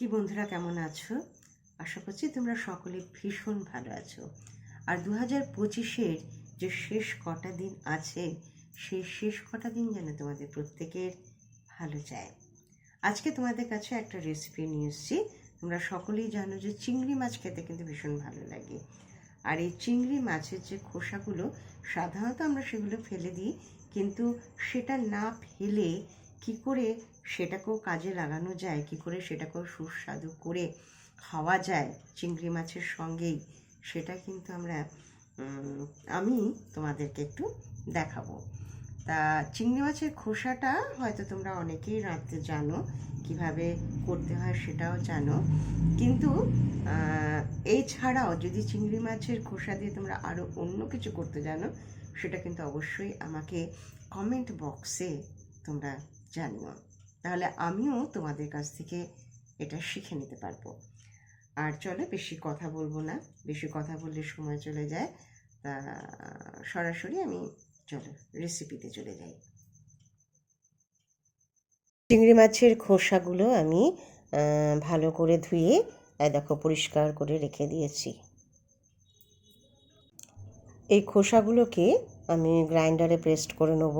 কি বন্ধুরা, কেমন আছো? আশা করছি তোমরা সকলে ভীষণ ভালো আছো। আর দু হাজার পঁচিশের যে শেষ কটা দিন আছে, সেই শেষ কটা দিন যেন তোমাদের প্রত্যেকের ভালো যায়। আজকে তোমাদের কাছে একটা রেসিপি নিয়ে এসেছি। তোমরা সকলেই জানো যে চিংড়ি মাছ খেতে কিন্তু ভীষণ ভালো লাগে। আর এই চিংড়ি মাছের যে খোসাগুলো, সাধারণত আমরা সেগুলো ফেলে দিই, কিন্তু সেটা না ফেলে কি করে সেটাকেও কাজে লাগানো যায়? কি করে সেটাকেও সুস্বাদু করে খাওয়া যায় চিংড়ি মাছের সঙ্গেই? সেটা কিন্তু আমরা আমি তোমাদেরকে একটু দেখাবো। তা চিংড়ি মাছের খোসাটা হয়তো তোমরা অনেকেই রাঁধতে জানো, কীভাবে করতে হয় সেটাও জানো। কিন্তু এই ছাড়াও যদি চিংড়ি মাছের খোসা দিয়ে তোমরা আরও অন্য কিছু করতে জানো, সেটা কিন্তু অবশ্যই আমাকে কমেন্ট বক্সে তোমরা জানিও তাহলে আমিও তোমাদের কাছ থেকে এটা শিখে নিতে পারব। আর চলো বেশি কথা বলব না, বেশি কথা বললে সময় চলে যায়। তা সরাসরি আমি চলো রেসিপিতে চলে যাই। চিংড়ি মাছের খোসাগুলো আমি ভালো করে ধুয়ে দেখো পরিষ্কার করে রেখে দিয়েছি। এই খোসাগুলোকে আমি গ্রাইন্ডারে পেস্ট করে নেব।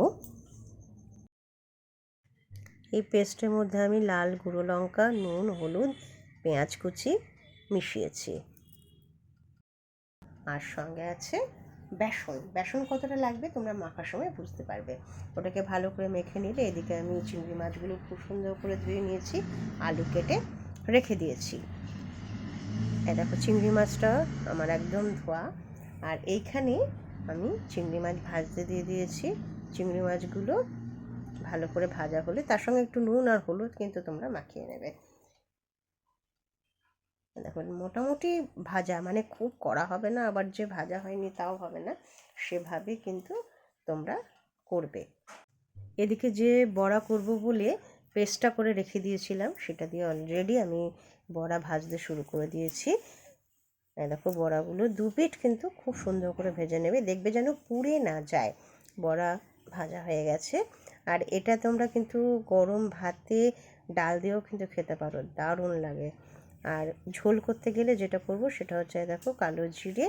এই পেস্টের মধ্যে আমি লাল গুঁড়ো লঙ্কা, নুন, হলুদ, পেঁয়াজ কুচি মিশিয়েছি। আর সঙ্গে আছে বেসন। বেসন কতটা লাগবে তোমরা মাখার সময় বুঝতে পারবে। ওটাকে ভালো করে মেখে নিলে এদিকে আমি চিংড়ি মাছগুলো খুব সুন্দর করে ধুয়ে নিয়েছি, আলু কেটে রেখে দিয়েছি। এই দেখো চিংড়ি মাছটা আমার একদম ধোয়া। আর এইখানে আমি চিংড়ি মাছ ভাজতে দিয়ে দিয়েছি। চিংড়ি মাছগুলো ভালো করে ভাজা হলে, তার সঙ্গে একটু নুন আর হলুদ কিন্তু তোমরা মাখিয়ে নেবে। দেখো, মোটামুটি ভাজা মানে খুব কড়া হবে না, আবার যে ভাজা হয়নি তাও হবে না, সেভাবে কিন্তু তোমরা করবে। এদিকে যে বড়া করব বলে পেস্টটা করে রেখে দিয়েছিলাম, সেটা দিয়ে অলরেডি আমি বড়া ভাজতে শুরু করে দিয়েছি। দেখো, বড়াগুলো দু পিঠ কিন্তু খুব সুন্দর করে ভেজে নেবে, দেখবে যেন পুড়ে না যায়। বড়া ভাজা হয়ে গেছে। আর এটা তোমরা কিন্তু গরম ভাতে ডাল দিয়েও কিন্তু খেতে পারো, দারুণ লাগে। আর ঝোল করতে গেলে যেটা করব সেটা হচ্ছে, দেখো কালো জিরে,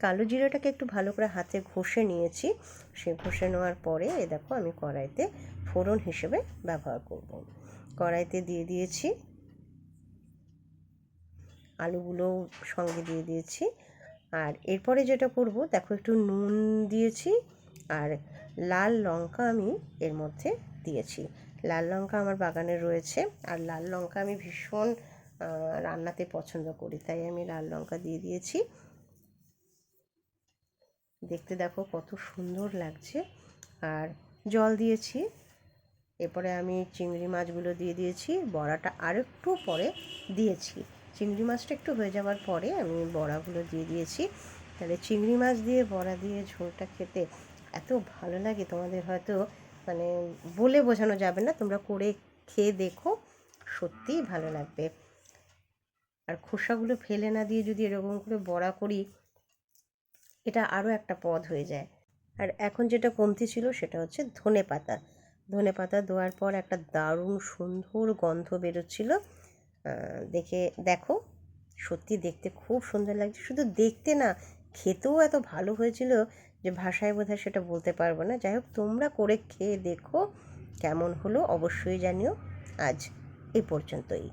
কালো জিরেটাকে একটু ভালো করে হাতে ঘষে নিয়েছি। সে ঘষে নেওয়ার পরে এ দেখো আমি কড়াইতে ফোড়ন হিসেবে ব্যবহার করব। কড়াইতে দিয়ে দিয়েছি আলুগুলো সঙ্গে দিয়ে দিয়েছি। আর এরপরে যেটা করব, দেখো একটু নুন দিয়েছি। আর লাল লঙ্কা আমি এর মধ্যে দিয়েছি। লাল লঙ্কা আমার বাগানে রয়েছে আর লাল লঙ্কা আমি ভীষণ রান্নাতে পছন্দ করি, তাই আমি লাল লঙ্কা দিয়ে দিয়েছি। দেখতে দেখো কত সুন্দর লাগছে। আর জল দিয়েছি, এরপরে আমি চিংড়ি মাছগুলো দিয়ে দিয়েছি, বড়াটা আরেকটু পরে দিয়েছি। চিংড়ি মাছটা একটু হয়ে যাওয়ার পরে আমি বড়াগুলো দিয়ে দিয়েছি। তাহলে চিংড়ি মাছ দিয়ে বড়া দিয়ে ঝোলটা খেতে এত ভালো লাগে তোমাদের হয়তো মানে বলে বোঝানো যাবে না, তোমরা করে খেয়ে দেখো, সত্যিই ভালো লাগবে। আর খোসাগুলো ফেলে না দিয়ে যদি এরকম করে বড়া করি, এটা আরও একটা পদ হয়ে যায়। আর এখন যেটা কমতি ছিল সেটা হচ্ছে ধনে পাতা। ধনে পাতা দেওয়ার পর একটা দারুণ সুন্দর গন্ধ বেরোচ্ছিল। দেখে, দেখো, সত্যি দেখতে খুব সুন্দর লাগছে। শুধু দেখতে না, খেতেও এত ভালো হয়েছিল যে ভাষায় বোধহয় সেটা বলতে পারব না। যাই হোক, তোমরা করে খেয়ে দেখো কেমন হলো, অবশ্যই জানিও। আজ এই পর্যন্তই।